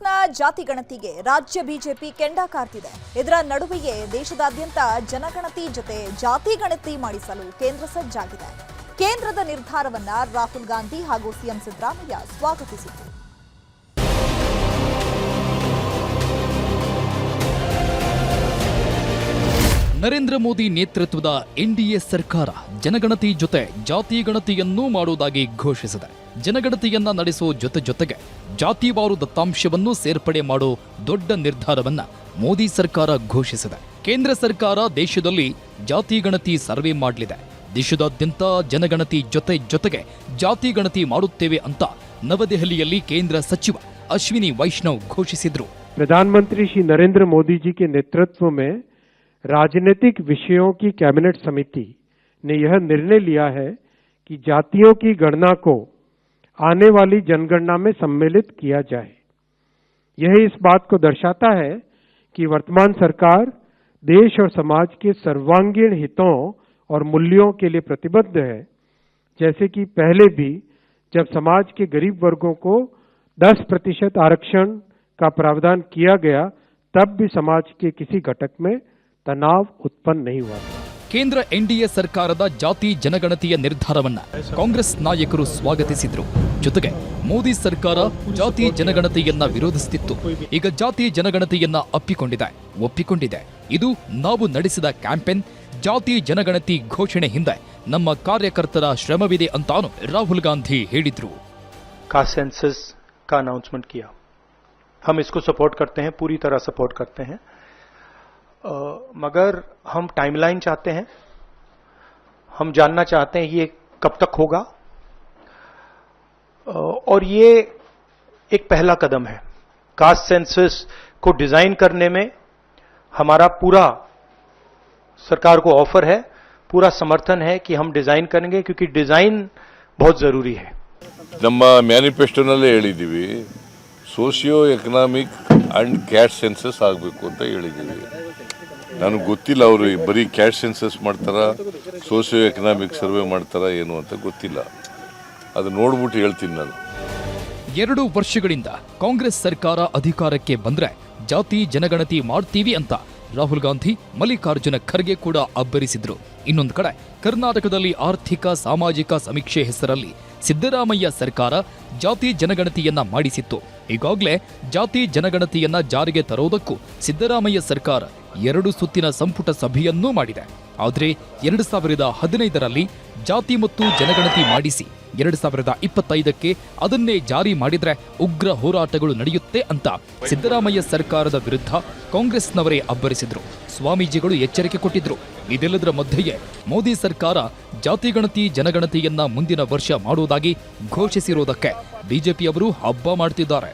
ಕಾಂಗ್ರೆಸ್ನ ಜಾತಿ ಗಣತಿಗೆ ರಾಜ್ಯ ಬಿಜೆಪಿ ಕೆಂಡ ಕಾರ್ತಿದೆ. ಇದರ ನಡುವೆಯೇ ದೇಶದಾದ್ಯಂತ ಜನಗಣತಿ ಜೊತೆ ಜಾತಿ ಗಣತಿ ಮಾಡಿಸಲು ಕೇಂದ್ರ ಸಜ್ಜಾಗಿದೆ. ಕೇಂದ್ರದ ನಿರ್ಧಾರವನ್ನ ರಾಹುಲ್ ಗಾಂಧಿ ಹಾಗೂ ಸಿಎಂ ಸಿದ್ದರಾಮಯ್ಯ ಸ್ವಾಗತಿಸಿದರು. ನರೇಂದ್ರ ಮೋದಿ ನೇತೃತ್ವದ ಎನ್ಡಿಎ ಸರ್ಕಾರ ಜನಗಣತಿ ಜೊತೆ ಜಾತಿ ಗಣತಿಯನ್ನೂ ಮಾಡುವುದಾಗಿ ಘೋಷಿಸಿದೆ. ಜನಗಣತಿಯನ್ನ ನಡೆಸೋ ಜೊತೆ ಜೊತೆಗೆ ಜಾತಿವಾರು ದತ್ತಾಂಶವನ್ನು ಸೇರ್ಪಡೆ ಮಾಡೋ ದೊಡ್ಡ ನಿರ್ಧಾರವನ್ನ ಮೋದಿ ಸರ್ಕಾರ ಘೋಷಿಸಿದೆ ಕೇಂದ್ರ ಸರ್ಕಾರ ದೇಶದಲ್ಲಿ ಜಾತಿ ಗಣತಿ ಸರ್ವೆ ಮಾಡಲಿದೆ ದೇಶದಾದ್ಯಂತ ಜನಗಣತಿ ಜೊತೆ ಜೊತೆಗೆ ಜಾತಿ ಗಣತಿ ಮಾಡುತ್ತೇವೆ ಅಂತ ನವದೆಹಲಿಯಲ್ಲಿ ಕೇಂದ್ರ ಸಚಿವ ಅಶ್ವಿನಿ ವೈಷ್ಣವ್ ಘೋಷಿಸಿದ್ರು प्रधानमंत्री श्री नरेंद्र मोदी जी के नेतृत्व में राजनीतिक विषयों की कैबिनेट समिति ने यह निर्णय लिया है कि जातियों की गणना को आने वाली जनगणना में सम्मिलित किया जाए। यह इस बात को दर्शाता है कि वर्तमान सरकार देश और समाज के सर्वांगीण हितों और मूल्यों के लिए प्रतिबद्ध है। जैसे कि पहले भी जब समाज के गरीब वर्गों को 10 प्रतिशत आरक्षण का प्रावधान किया गया, तब भी समाज के किसी घटक में तनाव उत्पन्न नहीं हुआ था। ಕೇಂದ್ರ ಎನ್ಡಿಎ ಸರ್ಕಾರದ ಜಾತಿ ಜನಗಣತಿಯ ನಿರ್ಧಾರವನ್ನ ಕಾಂಗ್ರೆಸ್ ನಾಯಕರು ಸ್ವಾಗತಿಸಿದ್ರು ಜೊತೆಗೆ ಮೋದಿ ಸರ್ಕಾರ ಜಾತಿ ಜನಗಣತಿಯನ್ನ ವಿರೋಧಿಸುತ್ತಿತ್ತು ಈಗ ಜಾತಿ ಜನಗಣತಿಯನ್ನ ಅಪ್ಪಿಕೊಂಡಿದೆ ಒಪ್ಪಿಕೊಂಡಿದೆ ಇದು ನಾವು ನಡೆಸಿದ ಕ್ಯಾಂಪೇನ್ ಜಾತಿ ಜನಗಣತಿ ಘೋಷಣೆ ಹಿಂದೆ ನಮ್ಮ ಕಾರ್ಯಕರ್ತರ ಶ್ರಮವಿದೆ ಅಂತಾನು ರಾಹುಲ್ ಗಾಂಧಿ ಹೇಳಿದ್ರು का सेंसस का अनाउंसमेंट किया हम इसको सपोर्ट करते हैं पूरी तरह सपोर्ट करते हैं अ, मगर हम टाइमलाइन चाहते हैं हम जानना चाहते हैं ये कब तक होगा अ, और ये एक पहला कदम है कास्ट सेंसस को डिजाइन करने में हमारा पूरा सरकार को ऑफर है पूरा समर्थन है कि हम डिजाइन करेंगे क्योंकि डिजाइन बहुत जरूरी है ನಮ್ಮ ಮ್ಯಾನಿಫೆಸ್ಟೋನಲ್ಲೇ ಹೇಳಿದ್ದೀವಿ socio economic and cash census ಆಗಬೇಕು ಅಂತ ಹೇಳಿದ್ದೀವಿ ನನಗೆ ಗೊತ್ತಿಲ್ಲ ಅವರು ಬರೀ ಕ್ಯಾಶ್ ಸೆನ್ಸಸ್ ಮಾಡ್ತಾರಾ ಸೋಷಿಯೋ ಎಕನಾಮಿಕ್ ಸರ್ವೆ ಮಾಡ್ತಾರಾ ಏನು ಅಂತ ಗೊತ್ತಿಲ್ಲ. ಅದು ನೋಡ್ಬಿಟ್ಟು ಹೇಳ್ತೀನಿ ನಾನು. ಎರಡು ವರ್ಷಗಳಿಂದ ಕಾಂಗ್ರೆಸ್ ಸರ್ಕಾರ ಅಧಿಕಾರಕ್ಕೆ ಬಂದರೆ ಜಾತಿ, ಜನಗಣತಿ ಮಾಡ್ತೀವಿ ಅಂತ ರಾಹುಲ್ ಗಾಂಧಿ, ಮಲ್ಲಿಕಾರ್ಜುನ ಖರ್ಗೆ ಕೂಡ ಅಬ್ಬರಿಸಿದ್ರು. ಇನ್ನೊಂದು ಕಡೆ, ಕರ್ನಾಟಕದಲ್ಲಿ ಆರ್ಥಿಕ, ಸಾಮಾಜಿಕ ಸಮೀಕ್ಷೆ ಹೆಸರಲ್ಲಿ ಸಿದ್ದರಾಮಯ್ಯ ಸರ್ಕಾರ ಜಾತಿ ಜನಗಣತಿಯನ್ನ ಮಾಡಿಸಿತ್ತು. ಈಗಾಗಲೇ ಜಾತಿ ಜನಗಣತಿಯನ್ನ ಜಾರಿಗೆ ತರೋದಕ್ಕೂ ಸಿದ್ದರಾಮಯ್ಯ ಸರ್ಕಾರ ಎರಡು ಸುತ್ತಿನ ಸಂಪುಟ ಸಭೆಯನ್ನೂ ಮಾಡಿದೆ. ಆದರೆ ಎರಡು ಸಾವಿರದ ಹದಿನೈದರಲ್ಲಿ ಜಾತಿ ಮತ್ತು ಜನಗಣತಿ ಮಾಡಿಸಿ, ಎರಡು ಸಾವಿರದ ಇಪ್ಪತ್ತೈದಕ್ಕೆ ಅದನ್ನೇ ಜಾರಿ ಮಾಡಿದರೆ ಉಗ್ರ ಹೋರಾಟಗಳು ನಡೆಯುತ್ತೆ ಅಂತ ಸಿದ್ದರಾಮಯ್ಯ ಸರ್ಕಾರದ ವಿರುದ್ಧ ಕಾಂಗ್ರೆಸ್ನವರೇ ಅಬ್ಬರಿಸಿದ್ರು. ಸ್ವಾಮೀಜಿಗಳು ಎಚ್ಚರಿಕೆ ಕೊಟ್ಟಿದ್ರು. ಇದೆಲ್ಲದರ ಮಧ್ಯೆಯೇ ಮೋದಿ ಸರ್ಕಾರ ಜಾತಿಗಣತಿ ಜನಗಣತಿಯನ್ನ ಮುಂದಿನ ವರ್ಷ ಮಾಡುವುದಾಗಿ ಘೋಷಿಸಿರುವುದಕ್ಕೆ ಬಿಜೆಪಿಯವರು ಹಬ್ಬ ಮಾಡ್ತಿದ್ದಾರೆ.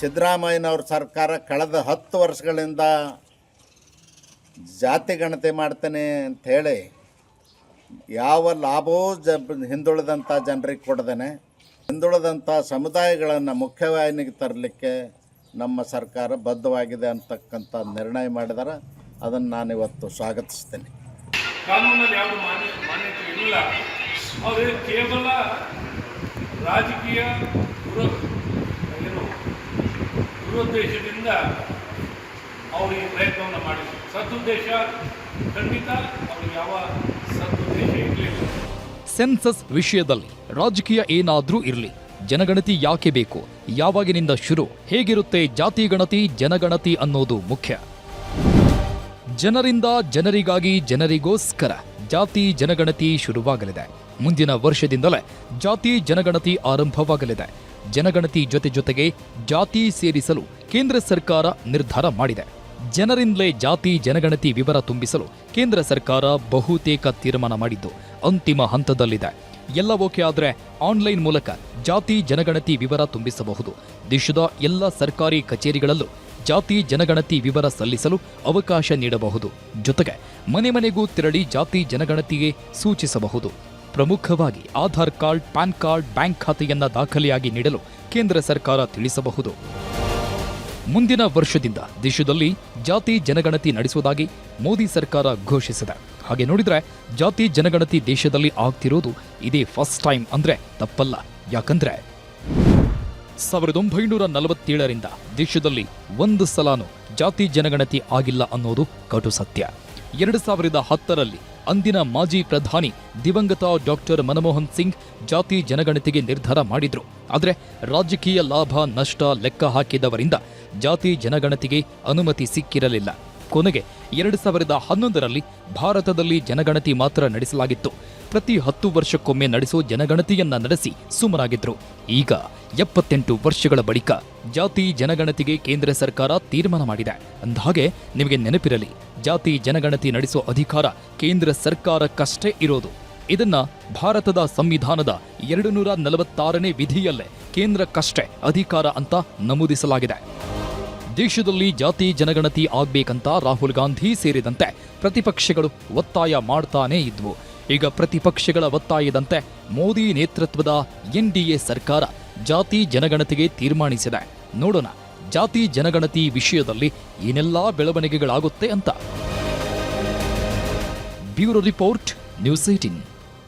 ಸಿದ್ದರಾಮಯ್ಯನವ್ರ ಸರ್ಕಾರ ಕಳೆದ ಹತ್ತು ವರ್ಷಗಳಿಂದ ಜಾತಿ ಗಣತಿ ಮಾಡ್ತೇನೆ ಅಂಥೇಳಿ ಯಾವ ಲಾಭವೂ ಜ ಹಿಂದುಳಿದಂಥ ಜನರಿಗೆ ಕೊಡ್ದೇನೆ. ಹಿಂದುಳಿದಂಥ ಸಮುದಾಯಗಳನ್ನು ಮುಖ್ಯವಾಹಿನಿಗೆ ತರಲಿಕ್ಕೆ ನಮ್ಮ ಸರ್ಕಾರ ಬದ್ಧವಾಗಿದೆ ಅಂತಕ್ಕಂಥ ನಿರ್ಣಯ ಮಾಡಿದಾರೆ. ಅದನ್ನು ನಾನಿವತ್ತು ಸ್ವಾಗತಿಸ್ತೇನೆ. ಕಾನೂನಲ್ಲಿ ಯಾವುದು ಮಾನ್ಯ, ಮಾನ್ಯತೆ ಇಲ್ಲ. ಅವರು ಕೇವಲ ರಾಜಕೀಯ ಏನು ದುರುದ್ದೇಶದಿಂದ ಅವರು ಈ ಪ್ರಯತ್ನವನ್ನು ಮಾಡಿದರು. ಸದುದ್ದೇಶ ಖಂಡಿತ ಯಾವ ಸದುದ್ದೇಶ ಇರಲಿಲ್ಲ ಸೆನ್ಸಸ್ ವಿಷಯದಲ್ಲಿ ರಾಜಕೀಯ ಏನಾದ್ರೂ ಇರಲಿ, ಜನಗಣತಿ ಯಾಕೆ ಬೇಕು, ಯಾವಾಗಿನಿಂದ ಶುರು, ಹೇಗಿರುತ್ತೆ ಜಾತಿ ಗಣತಿ, ಜನಗಣತಿ ಅನ್ನೋದು ಮುಖ್ಯ. ಜನರಿಂದ ಜನರಿಗಾಗಿ ಜನರಿಗೋಸ್ಕರ ಜಾತಿ ಜನಗಣತಿ ಶುರುವಾಗಲಿದೆ. ಮುಂದಿನ ವರ್ಷದಿಂದಲೇ ಜಾತಿ ಜನಗಣತಿ ಆರಂಭವಾಗಲಿದೆ. ಜನಗಣತಿ ಜೊತೆ ಜೊತೆಗೆ ಜಾತಿ ಸೇರಿಸಲು ಕೇಂದ್ರ ಸರ್ಕಾರ ನಿರ್ಧಾರ ಮಾಡಿದೆ. ಜನರಿಂದಲೇ ಜಾತಿ, ಜನಗಣತಿ ವಿವರ ತುಂಬಿಸಲು ಕೇಂದ್ರ ಸರ್ಕಾರ ಬಹುತೇಕ ತೀರ್ಮಾನ ಮಾಡಿದ್ದು ಅಂತಿಮ ಹಂತದಲ್ಲಿದೆ. ಎಲ್ಲ ಓಕೆ ಆದರೆ ಆನ್ಲೈನ್ ಮೂಲಕ ಜಾತಿ, ಜನಗಣತಿ ವಿವರ ತುಂಬಿಸಬಹುದು. ದೇಶದ ಎಲ್ಲ ಸರ್ಕಾರಿ ಕಚೇರಿಗಳಲ್ಲೂ ಜಾತಿ, ಜನಗಣತಿ ವಿವರ ಸಲ್ಲಿಸಲು ಅವಕಾಶ ನೀಡಬಹುದು. ಜೊತೆಗೆ ಮನೆ ಮನೆಗೂ ತೆರಳಿ ಜಾತಿ, ಜನಗಣತಿಗೆ ಸೂಚಿಸಬಹುದು. ಪ್ರಮುಖವಾಗಿ Aadhaar card, PAN card, bank ಖಾತೆಯನ್ನ ದಾಖಲೆಯಾಗಿ ನೀಡಲು ಕೇಂದ್ರ ಸರ್ಕಾರ ತಿಳಿಸಬಹುದು. ಮುಂದಿನ ವರ್ಷದಿಂದ ದೇಶದಲ್ಲಿ ಜಾತಿ ಜನಗಣತಿ ನಡೆಸುವುದಾಗಿ ಮೋದಿ ಸರ್ಕಾರ ಘೋಷಿಸಿದೆ. ಹಾಗೆ ನೋಡಿದ್ರೆ ಜಾತಿ ಜನಗಣತಿ ದೇಶದಲ್ಲಿ ಆಗ್ತಿರೋದು ಇದೇ ಫಸ್ಟ್ ಟೈಮ್ ಅಂದ್ರೆ ತಪ್ಪಲ್ಲ. ಯಾಕಂದ್ರೆ ಸಾವಿರದ ಒಂಬೈನೂರ ನಲವತ್ತೇಳರಿಂದ ದೇಶದಲ್ಲಿ ಒಂದು ಸಲಾನು ಜಾತಿ ಜನಗಣತಿ ಆಗಿಲ್ಲ ಅನ್ನೋದು ಕಟು ಸತ್ಯ. ಎರಡು ಸಾವಿರದ ಹತ್ತರಲ್ಲಿ ಅಂದಿನ ಮಾಜಿ ಪ್ರಧಾನಿ ದಿವಂಗತ ಡಾಕ್ಟರ್ ಮನಮೋಹನ್ ಸಿಂಗ್ ಜಾತಿ ಜನಗಣತಿಗೆ ನಿರ್ಧಾರ ಮಾಡಿದ್ರು. ಆದರೆ ರಾಜಕೀಯ ಲಾಭ ನಷ್ಟ ಲೆಕ್ಕ ಹಾಕಿದವರಿಂದ ಜಾತಿ ಜನಗಣತಿಗೆ ಅನುಮತಿ ಸಿಕ್ಕಿರಲಿಲ್ಲ. ಕೊನೆಗೆ ಎರಡು ಸಾವಿರದ ಹನ್ನೊಂದರಲ್ಲಿ ಭಾರತದಲ್ಲಿ ಜನಗಣತಿ ಮಾತ್ರ ನಡೆಸಲಾಗಿತ್ತು. ಪ್ರತಿ ಹತ್ತು ವರ್ಷಕ್ಕೊಮ್ಮೆ ನಡೆಸೋ ಜನಗಣತಿಯನ್ನ ನಡೆಸಿ ಸುಮ್ಮನಾಗಿದ್ರು ಈಗ ಎಪ್ಪತ್ತೆಂಟು ವರ್ಷಗಳ ಬಳಿಕ ಜಾತಿ ಜನಗಣತಿಗೆ ಕೇಂದ್ರ ಸರ್ಕಾರ ತೀರ್ಮಾನ ಮಾಡಿದೆ. ಅಂದಹಾಗೆ ನಿಮಗೆ ನೆನಪಿರಲಿ, ಜಾತಿ ಜನಗಣತಿ ನಡೆಸೋ ಅಧಿಕಾರ ಕೇಂದ್ರ ಸರ್ಕಾರಕ್ಕಷ್ಟೇ ಇರೋದು. ಇದನ್ನ ಭಾರತದ ಸಂವಿಧಾನದ ಎರಡು ನೂರ ನಲವತ್ತಾರನೇ ವಿಧಿಯಲ್ಲೇ ಕೇಂದ್ರಕ್ಕಷ್ಟೇ ಅಧಿಕಾರ ಅಂತ ನಮೂದಿಸಲಾಗಿದೆ. ದೇಶದಲ್ಲಿ ಜಾತಿ ಜನಗಣತಿ ಆಗ್ಬೇಕಂತ ರಾಹುಲ್ ಗಾಂಧಿ ಸೇರಿದಂತೆ ಪ್ರತಿಪಕ್ಷಗಳು ಒತ್ತಾಯ ಮಾಡ್ತಾನೇ ಇದ್ವು. ಈಗ ಪ್ರತಿಪಕ್ಷಗಳ ಒತ್ತಾಯದಂತೆ ಮೋದಿ ನೇತೃತ್ವದ ಎನ್ಡಿಎ ಸರ್ಕಾರ ಜಾತಿ ಜನಗಣತಿಗೆ ತೀರ್ಮಾನಿಸಿದೆ. ನೋಡೋಣ, ಜಾತಿ ಜನಗಣತಿ ವಿಷಯದಲ್ಲಿ ಏನೆಲ್ಲಾ ಬೆಳವಣಿಗೆಗಳಾಗುತ್ತೆ ಅಂತ. Bureau report, news eighteen